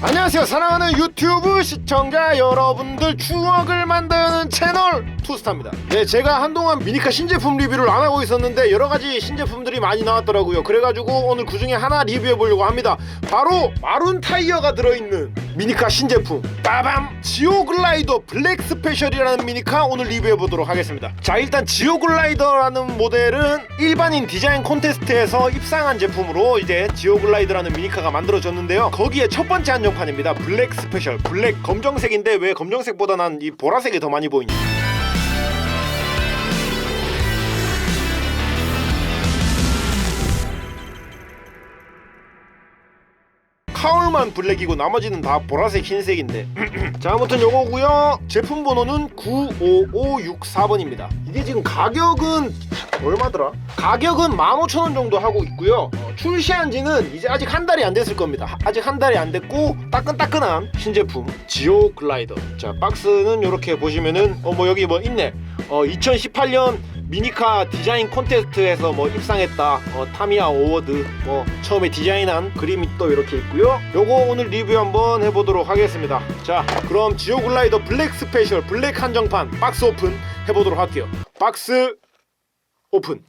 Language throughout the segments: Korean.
안녕하세요. 사랑하는 유튜브 시청자 여러분들 추억을 만드는 채널 투스타입니다. 네 제가 한동안 미니카 신제품 리뷰를 안 하고 있었는데 여러가지 신제품들이 많이 나왔더라고요. 그래가지고 오늘 그 중에 하나 리뷰해 보려고 합니다. 바로 마룬 타이어가 들어있는 미니카 신제품. 빠밤! 지오글라이더 블랙 스페셜이라는 미니카 오늘 리뷰해 보도록 하겠습니다. 자 일단 지오글라이더라는 모델은 일반인 디자인 콘테스트에서 입상한 제품으로 이제 지오글라이더라는 미니카가 만들어졌는데요. 거기에 첫 번째 한 정판입니다. 블랙 스페셜. 블랙 검정색인데 왜 검정색보다 난 이 보라색이 더 많이 보이냐 카울만 블랙이고 나머지는 다 보라색 흰색인데. 자 아무튼 요거고요. 제품 번호는 95564번입니다. 이게 지금 가격은 얼마더라? 가격은 15,000원 정도 하고 있고요. 어, 출시한 지는 이제 아직 한 달이 안 됐을 겁니다. 하- 아직 한 달이 안 됐고 따끈따끈한 신제품 지오 글라이더. 자 박스는 이렇게 보시면은 어 뭐 여기 뭐 있네. 어 2018년 미니카 디자인 콘테스트에서 뭐 입상했다 어, 타미야 어워드 뭐 처음에 디자인한 그림이 또 이렇게 있고요. 요거 오늘 리뷰 한번 해보도록 하겠습니다. 자 그럼 지오글라이더 블랙 스페셜 블랙 한정판 박스 오픈 해보도록 할게요. 박스 오픈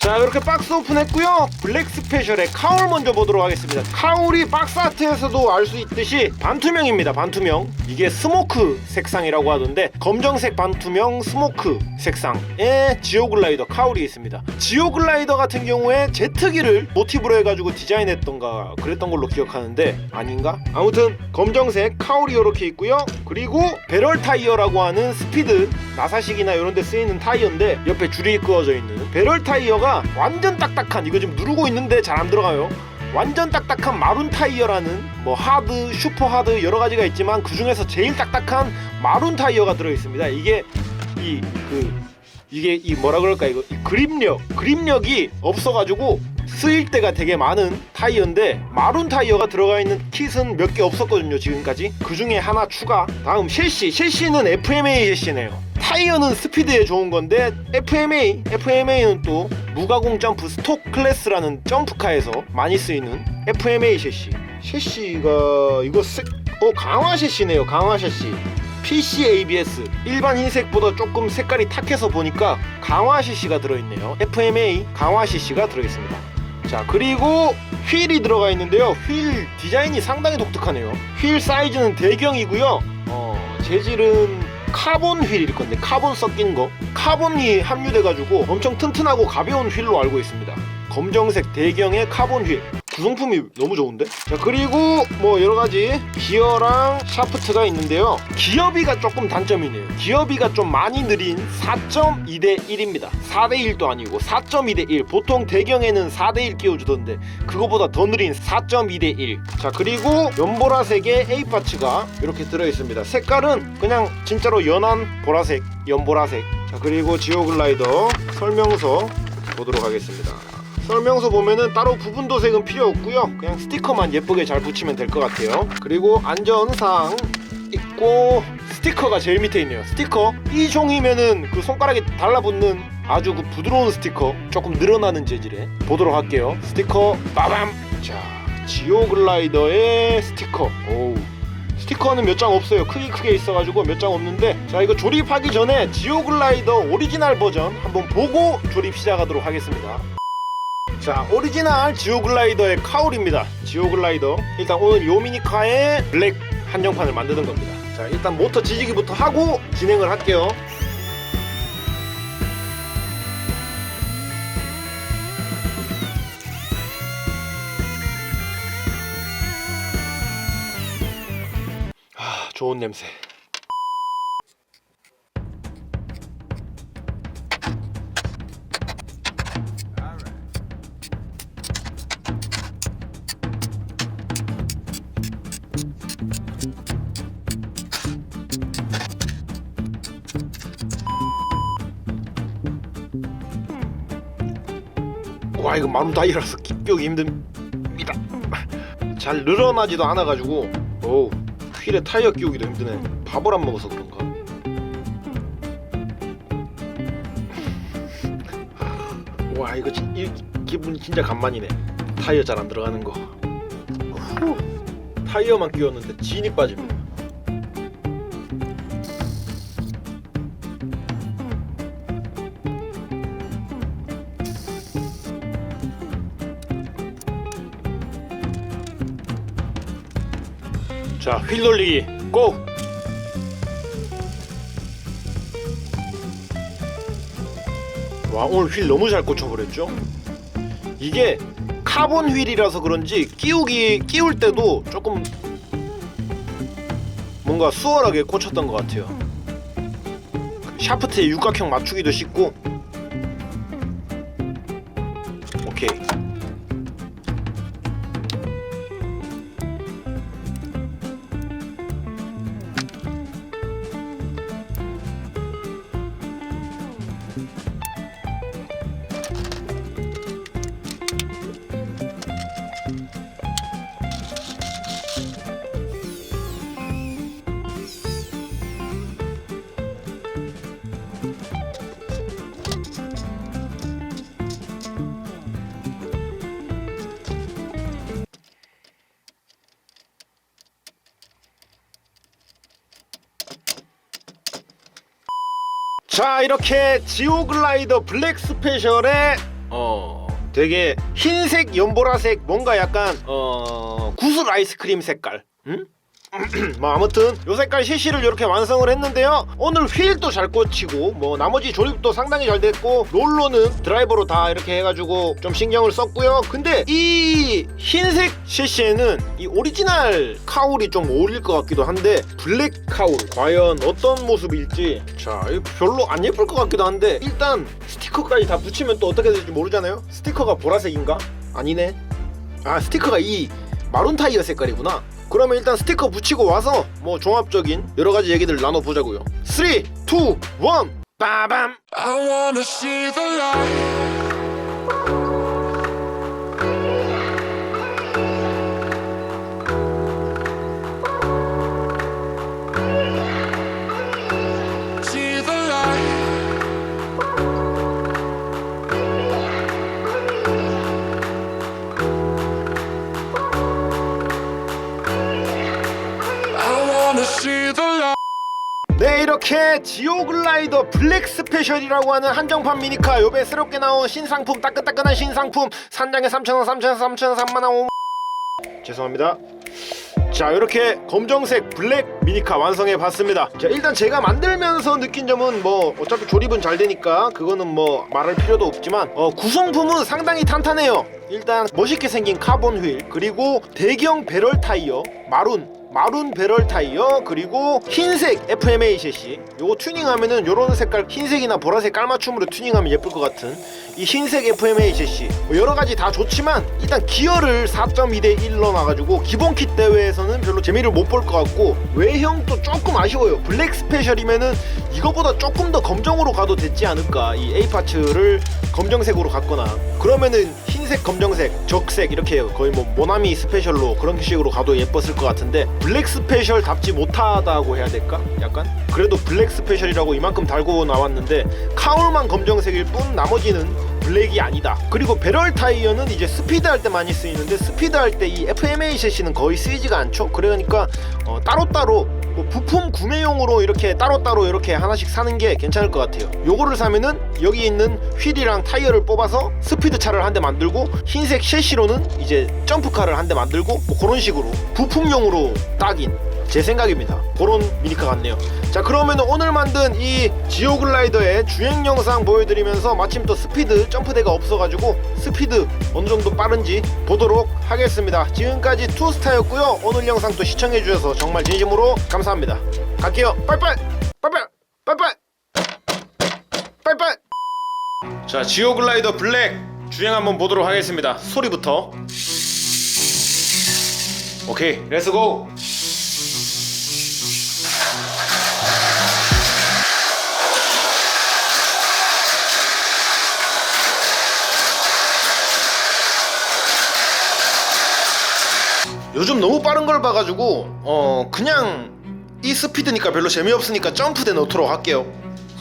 자 이렇게 박스 오픈했고요. 블랙 스페셜의 카울 먼저 보도록 하겠습니다. 카울이 박스 아트에서도 알 수 있듯이 반투명입니다 반투명. 이게 스모크 색상이라고 하던데 검정색 반투명 스모크 색상의 지오글라이더 카울이 있습니다. 지오글라이더 같은 경우에 제트기를 모티브로 해가지고 디자인했던가 그랬던 걸로 기억하는데 아닌가? 아무튼 검정색 카울이 이렇게 있고요. 그리고 배럴 타이어라고 하는 스피드 나사식이나 이런 데 쓰이는 타이어인데 옆에 줄이 그어져 있는 배럴 타이어가 완전 딱딱한 이거 지금 누르고 있는데 잘 안 들어가요 완전 딱딱한 마룬 타이어라는 뭐 하드, 슈퍼 하드 여러 가지가 있지만 그 중에서 제일 딱딱한 마룬 타이어가 들어 있습니다. 이게 이 그 이게 이 뭐라 그럴까 이거 이 그립력 그립력이 없어가지고 쓰일 때가 되게 많은 타이어인데 마룬 타이어가 들어가 있는 킷은 몇 개 없었거든요 지금까지. 그 중에 하나 추가. 다음 셰시. 셰시는 FMA 셰시네요. 타이어는 스피드에 좋은 건데 FMA FMA는 또 무가공 점프 스톡 클래스라는 점프카에서 많이 쓰이는 FMA 셰시. 셰시가 이거 세, 어 강화 셰시네요 강화 셰시. PC ABS 일반 흰색보다 조금 색깔이 탁해서 보니까 강화 CC가 들어있네요. FMA 강화 CC가 들어있습니다 자 그리고 휠이 들어가 있는데요. 휠 디자인이 상당히 독특하네요. 휠 사이즈는 대경이고요. 어, 재질은 카본 휠일 건데 카본 섞인 거. 카본이 함유돼 가지고 엄청 튼튼하고 가벼운 휠로 알고 있습니다. 검정색 대경의 카본 휠 구성품이 너무 좋은데? 자 그리고 뭐 여러가지 기어랑 샤프트가 있는데요. 기어비가 조금 단점이네요. 기어비가 좀 많이 느린 4.2 대 1입니다. 4 대 1도 아니고 4.2 대 1 보통 대경에는 4 대 1 끼워주던데 그거보다 더 느린 4.2 대 1자 그리고 연보라색의 A파츠가 이렇게 들어있습니다. 색깔은 그냥 진짜로 연한 보라색 연보라색. 자 그리고 지오글라이더 설명서 보도록 하겠습니다 설명서 보면은 따로 부분 도색은 필요 없고요. 그냥 스티커만 예쁘게 잘 붙이면 될 것 같아요. 그리고 안전사항 있고 스티커가 제일 밑에 있네요. 스티커. 이 종이면은 그 손가락에 달라붙는 아주 그 부드러운 스티커. 조금 늘어나는 재질의. 보도록 할게요. 스티커. 빠밤. 자 지오글라이더의 스티커. 오우. 스티커는 몇 장 없어요. 크게 크게 있어가지고 몇 장 없는데. 자 이거 조립하기 전에 지오글라이더 오리지널 버전 한번 보고 조립 시작하도록 하겠습니다 자 오리지널 지오글라이더의 카울입니다. 지오글라이더. 일단 오늘 요 미니카의 블랙 한정판을 만드는 겁니다. 자 일단 모터 지지기부터 하고 진행을 할게요. 아 좋은 냄새 와 이거 마룬 다이라서 끼우기 힘듭니다. 잘 늘어나지도 않아가지고 오 휠에 타이어 끼우기도 힘드네. 밥을 안 먹어서 그런가? 와 이거 진, 이 기분 진짜 간만이네. 타이어 잘 안 들어가는 거. 후, 타이어만 끼웠는데 진이 빠집니다. 자, 휠 돌리기 고! 와, 오늘 휠 너무 잘 꽂혀버렸죠? 이게 카본 휠이라서 그런지 끼우기 끼울 때도 조금 뭔가 수월하게 꽂혔던 것 같아요. 샤프트에 육각형 맞추기도 쉽고 자 이렇게 지오글라이더 블랙 스페셜의 어 되게 흰색 연보라색 뭔가 약간 어 구슬 아이스크림 색깔 응? 뭐 아무튼 요 색깔 CC를 이렇게 완성을 했는데요. 오늘 휠도 잘 꽂히고 뭐 나머지 조립도 상당히 잘 됐고 롤러는 드라이버로 다 이렇게 해가지고 좀 신경을 썼고요. 근데 이 흰색 CC에는 이 오리지널 카울이 좀 어울릴 것 같기도 한데 블랙 카울 과연 어떤 모습일지 자 별로 안 예쁠 것 같기도 한데 일단 스티커까지 다 붙이면 또 어떻게 될지 모르잖아요. 스티커가 보라색인가? 아니네. 아 스티커가 이 마룬 타이어 색깔이구나 그러면 일단 스티커 붙이고 와서 뭐 종합적인 여러 가지 얘기들 나눠보자고요. 3, 2, 1 빠밤 이렇게 지오글라이더 블랙 스페셜이라고 하는 한정판 미니카 요배 새롭게 나온 신상품 따끈따끈한 신상품. 산장에 3,000원 3,000원 3,000원 3만원. 5 죄송합니다. 자 이렇게 검정색 블랙 미니카 완성해 봤습니다. 자 일단 제가 만들면서 느낀 점은 뭐 어차피 조립은 잘 되니까 그거는 뭐 말할 필요도 없지만 어, 구성품은 상당히 탄탄해요. 일단 멋있게 생긴 카본 휠 그리고 대경 배럴 타이어 마룬 마룬 배럴 타이어 그리고 흰색 FMA 셰시. 요거 튜닝하면은 요런 색깔 흰색이나 보라색 깔맞춤으로 튜닝하면 예쁠 것 같은 이 흰색 FMA 셰시. 뭐 여러 가지 다 좋지만 일단 기어를 4.2대 1로 놔가지고 기본 킷 대회에서는 별로 재미를 못 볼 것 같고 외형도 조금 아쉬워요. 블랙 스페셜이면은 이거보다 조금 더 검정으로 가도 됐지 않을까. 이 A 파츠를 검정색으로 갔거나 그러면은 흰색 검정색 적색 이렇게 거의 뭐 모나미 스페셜로 그런 식으로 가도 예뻤을 것 같은데 블랙 스페셜 답지 못하다고 해야 될까 약간 그래도 블랙 스페셜이라고 이만큼 달고 나왔는데 카울만 검정색일 뿐 나머지는 블랙이 아니다. 그리고 배럴 타이어는 이제 스피드 할 때 많이 쓰이는데 스피드 할 때 이 FMA 셰시는 거의 쓰이지가 않죠. 그러니까 어, 따로따로 뭐 부품 구매용으로 이렇게 따로따로 이렇게 하나씩 사는 게 괜찮을 것 같아요. 요거를 사면은 여기 있는 휠이랑 타이어를 뽑아서 스피드 차를 한 대 만들고 흰색 셰시로는 이제 점프카를 한 대 만들고 뭐 그런 식으로 부품용으로 딱인 제 생각입니다. 그런 미니카 같네요. 자 그러면 오늘 만든 이 지오글라이더의 주행 영상 보여드리면서 마침 또 스피드 점프대가 없어가지고 스피드 어느 정도 빠른지 보도록 하겠습니다. 지금까지 투스타였고요. 오늘 영상 또 시청해주셔서 정말 진심으로 감사합니다. 갈게요. 빨빨 빨빨 빨빨 빨빨. 자 지오글라이더 블랙 주행 한번 보도록 하겠습니다. 소리부터. 오케이 렛츠고. 요즘 너무 빠른 걸 봐가지고 어 그냥 이 스피드니까 별로 재미없으니까 점프대 넣도록 할게요.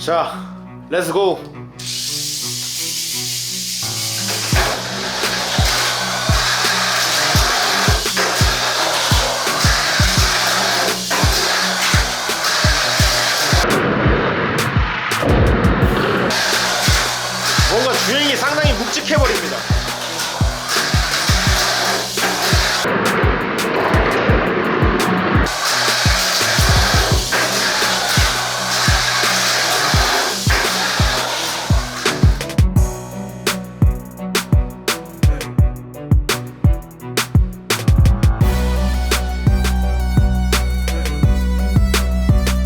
자 렛츠고